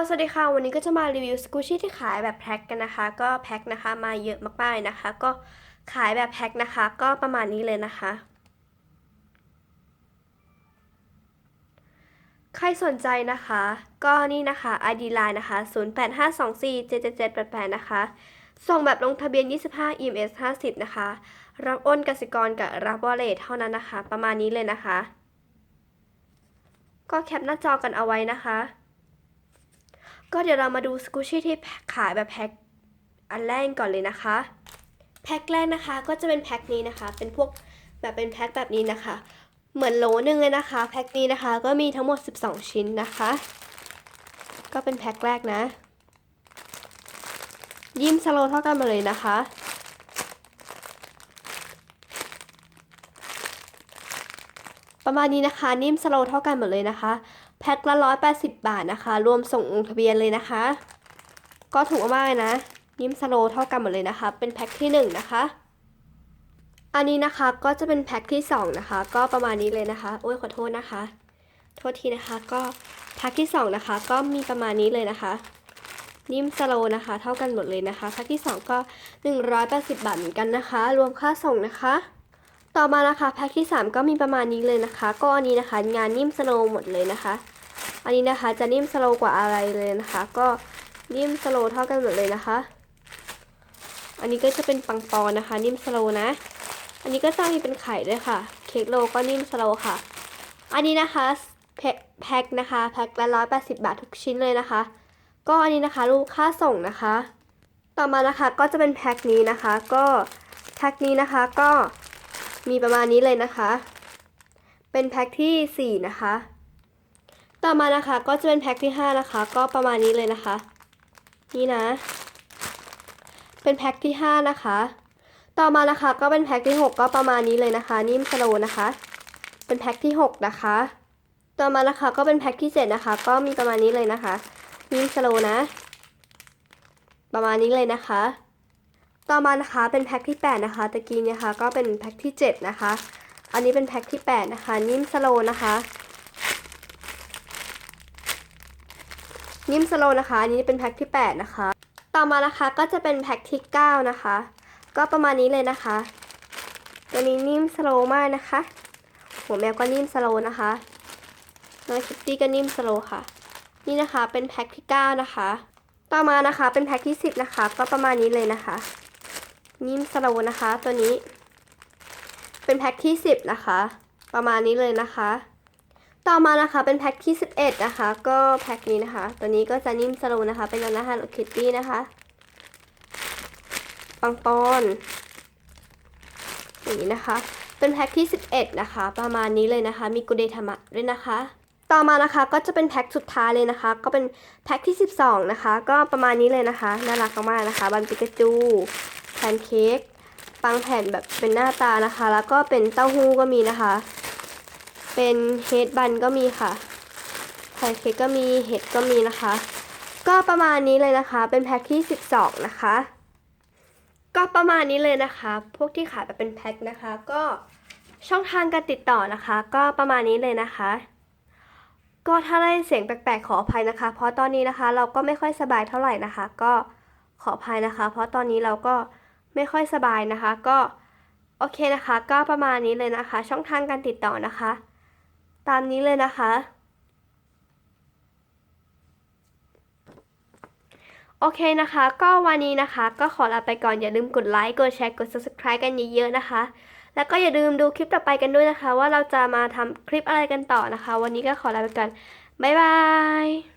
ลสวัสดีค่ะ วันนี้ก็จะมารีวิวสกูชี่ที่ขายแบบแพ็คกันนะคะ ก็แพ็คนะคะมาเยอะมากๆนะคะ ก็ขายแบบแพ็คนะคะ ก็ประมาณนี้เลยนะคะ ใครสนใจนะคะ ก็นี่นะคะ ID Line นะคะ 0852477788 นะคะ ส่งแบบลงทะเบียน 25 EMS 50 นะคะ รับโอนกสิกรกับรับวอลเล็ตเท่านั้นนะคะ ประมาณนี้เลยนะคะ ก็แคปหน้าจอกันเอาไว้นะคะ ก็เดี๋ยวเรามาดูสกูชี่ที่ขายแบบแพ็คอันแรกก่อนเลยนะคะ แพ็คแรกนะคะก็จะเป็นแพ็คนี้นะคะ เป็นพวกแบบเป็นแพ็คแบบนี้นะคะ เหมือนโหลหนึ่งเลยนะคะ แพ็คนี้นะคะก็มีทั้งหมด 12 ชิ้นนะคะ ก็เป็นแพ็คแรกนะ ยิ้มสโลเท่ากันมาเลยนะคะ ประมาณนี้นะคะ นิ่มสโลเท่ากันหมดเลยนะคะ แพ็คละร้อยแปดสิบบาทนะคะ รวมส่งลงทะเบียนเลยนะคะ ก็ถูกมากเลยนะ นิ่มสโลเท่ากันหมดเลยนะคะ เป็นแพ็คที่หนึ่งนะคะ อันนี้นะคะก็จะเป็นแพ็คที่สองนะคะ ก็ประมาณนี้เลยนะคะ โอ้ยขอโทษนะคะ โทษทีนะคะ ก็แพ็คที่สองนะคะ ก็มีประมาณนี้เลยนะคะนิ่มสโลนะคะ เท่ากันหมดเลยนะคะแพ็คที่สองก็ 180 บาทเหมือนกันนะคะ รวมค่าส่งนะคะ ต่อมานะคะแพ็คที่ 3 ก็มีประมาณนี้เลยนะคะ ก็อันนี้นะคะงานนิ่มสโลว์หมดเลยนะคะ อันนี้นะคะจะนิ่มสโลวกว่าอะไรเลยนะคะ ก็นิ่มสโลว์เท่ากันหมดเลยนะคะ อันนี้ก็จะเป็นปังปอนนะคะ นิ่มสโลนะ อันนี้ก็จะมีเป็นไข่ด้วยค่ะ เค้กโลก็นิ่มสโลว์ค่ะ อันนี้นะคะแพ็คแพ็คนะคะแพ็คละร้อยแปดสิบบาททุกชิ้นเลยนะคะ ก็อันนี้นะคะรูปค่าส่งนะคะ ต่อมานะคะก็จะเป็นแพ็คนี้นะคะ ก็แพ็คนี้นะคะก็ มีประมาณนี้เลยนะคะ เป็นแพ็คที่ 4 นะคะ ต่อมานะคะก็จะเป็นแพ็คที่ 5 นะคะ ก็ประมาณนี้เลยนะคะ นี่นะ เป็นแพ็คที่ 5 นะคะ ต่อมานะคะก็เป็นแพ็คที่ 6 ก็ประมาณนี้เลยนะคะ นิ่มสโลนะคะ เป็นแพ็คที่ 6 นะคะ ต่อมานะคะก็เป็นแพ็คที่ 7 นะคะ ก็มีประมาณนี้เลยนะคะนิ่มสโลนะ ประมาณนี้เลยนะคะ ต่อมานะคะเป็นแพ็คที่ 8 นะคะตะกี้เนี่ยค่ะก็เป็นแพ็คที่ 7 นะคะ อันนี้เป็นแพ็คที่ 8 นะคะ นิ่มสโลนะคะ นิ่มสโลนะคะ อันนี้เป็นแพ็คที่ 8 นะคะ ต่อมานะคะก็จะเป็นแพ็คที่ 9 นะคะ ก็ประมาณนี้เลยนะคะ ตัวนี้นิ่มสโลมากนะคะ หัวแมวก็นิ่มสโลนะคะน้องคิตตี้ก็นิ่มสโลค่ะ นี่นะคะเป็นแพ็คที่ 9 นะคะ ต่อมานะคะเป็นแพ็คที่ 10 นะคะ ก็ประมาณนี้เลยนะคะ นิ่มสโลว์นะคะ ตัวนี้ เป็นแพ็คที่ 10 นะคะ ประมาณนี้เลยนะคะ ต่อมานะคะเป็นแพ็คที่ 11 นะคะ ก็แพ็คนี้นะคะ ตัวนี้ก็จะนิ่มสโลว์นะคะ เป็นร้านอาหารคิตตี้นะคะปังปอนอย่างนี้นะคะ เป็นแพ็คที่ 11 นะคะ ประมาณนี้เลยนะคะ มีกุเดธรรมะด้วยนะคะต่อมานะคะก็จะเป็นแพ็คสุดท้ายเลยนะคะ ก็เป็นแพ็คที่ 12 นะคะ ก็ประมาณนี้เลยนะคะ น่ารักมากๆนะคะ บันปิกาจู แพนเค้กปังแผ่นแบบเป็นหน้าตานะคะ แล้วก็เป็นเต้าหู้ก็มีนะคะ เป็นเฮดบันก็มีค่ะแพนเค้กก็มีเห็ดก็มีนะคะ ก็ประมาณนี้เลยนะคะ เป็นแพ็คที่ 12 นะคะ ก็ประมาณนี้เลยนะคะ พวกที่ขายแบบเป็นแพ็คนะคะ ก็ช่องทางการติดต่อนะคะ ก็ประมาณนี้เลยนะคะ ก็ถ้าได้เสียงแปลกๆขออภัยนะคะ เพราะตอนนี้นะคะเราก็ไม่ค่อยสบายเท่าไหร่นะคะ ก็ขออภัยนะคะ เพราะตอนนี้เราก็ ไม่ค่อยสบายนะคะ ก็โอเคนะคะ ก็ประมาณนี้เลยนะคะ ช่องทางการติดต่อนะคะ ตามนี้เลยนะคะ โอเคนะคะ ก็วันนี้นะคะ ก็ขอลาไปก่อนอย่าลืมกดไลค์กดแชร์กด subscribe กันเยอะๆนะคะ แล้วก็อย่าลืมดูคลิปต่อไปกันด้วยนะคะ ว่าเราจะมาทำคลิปอะไรกันต่อนะคะ วันนี้ก็ขอลาไปก่อนบ๊ายบาย